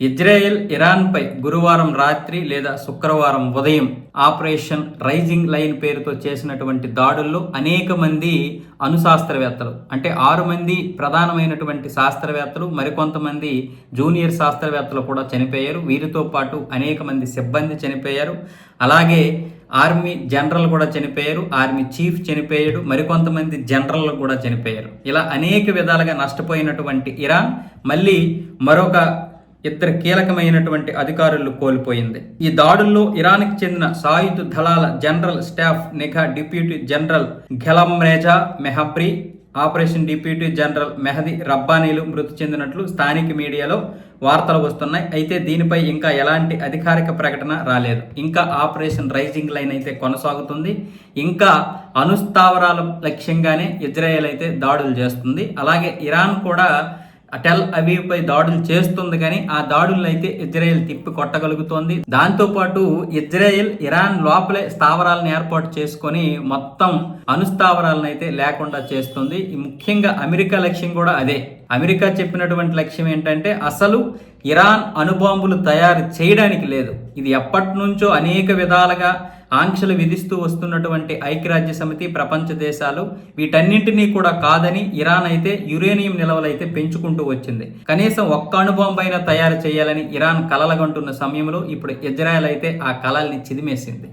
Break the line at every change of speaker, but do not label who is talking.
Israel ఇరాన్పై గురువారం రాత్రి లేదా శుక్రవారం ఉదయం ఆపరేషన్ రైజింగ్ లైన్ పేరుతో చేసినటువంటి దాడుల్లో అనేక మంది అనుశాస్త్రవేత్తలు అంటే ఆరు మంది ప్రధానమైనటువంటి శాస్త్రవేత్తలు మరికొంతమంది జూనియర్ శాస్త్రవేత్తలు కూడా చనిపోయారు. వీరితో పాటు అనేక మంది సిబ్బంది చనిపోయారు. అలాగే ఆర్మీ జనరల్ కూడా చనిపోయారు ఆర్మీ చీఫ్ చనిపోయాడు మరికొంతమంది జనరల్ కూడా చనిపోయారు. ఇలా అనేక విధాలుగా నష్టపోయినటువంటి ఇరాన్ మళ్ళీ మరొక ఇద్దరు కీలకమైనటువంటి అధికారులు కోల్పోయింది. ఈ దాడుల్లో ఇరాన్కి చెందిన సాయుధ దళాల జనరల్ స్టాఫ్ నిఘా డిప్యూటీ జనరల్ ఘెలమ్రేజా మెహబ్రి ఆపరేషన్ డిప్యూటీ జనరల్ మెహదీ రబ్బానీలు మృతి చెందినట్లు స్థానిక మీడియాలో వార్తలు వస్తున్నాయి. అయితే దీనిపై ఇంకా ఎలాంటి అధికారిక ప్రకటన రాలేదు. ఇంకా ఆపరేషన్ రైజింగ్ లైన్ అయితే కొనసాగుతుంది. ఇంకా అణుస్థావరాల లక్ష్యంగానే ఇజ్రాయెల్ అయితే దాడులు చేస్తుంది. అలాగే ఇరాన్ కూడా టెల్ అవీవ్పై దాడులు చేస్తుంది కానీ ఆ దాడులను అయితే ఇజ్రాయెల్ తిప్పి కొట్టగలుగుతోంది. దాంతోపాటు ఇజ్రాయెల్ ఇరాన్ లోపలే స్థావరాలను ఏర్పాటు చేసుకొని మొత్తం అణుస్థావరాలను అయితే లేకుండా చేస్తుంది. ముఖ్యంగా అమెరికా లక్ష్యం కూడా అదే. అమెరికా చెప్పినటువంటి లక్ష్యం ఏంటంటే అసలు ఇరాన్ అణుబాంబులు తయారు చేయడానికి లేదు. ఇది ఎప్పటి నుంచో అనేక విధాలుగా ఆంక్షలు విధిస్తూ వస్తున్నటువంటి ఐక్యరాజ్య సమితి ప్రపంచ దేశాలు వీటన్నింటినీ కూడా కాదని ఇరాన్ అయితే యురేనియం నిల్వలు అయితే పెంచుకుంటూ వచ్చింది. కనీసం ఒక్క అణుబాంబు అయినా తయారు చేయాలని ఇరాన్ కలలగంటున్న సమయంలో ఇప్పుడు ఇజ్రాయెల్ అయితే ఆ కళల్ని చిదిమేసింది.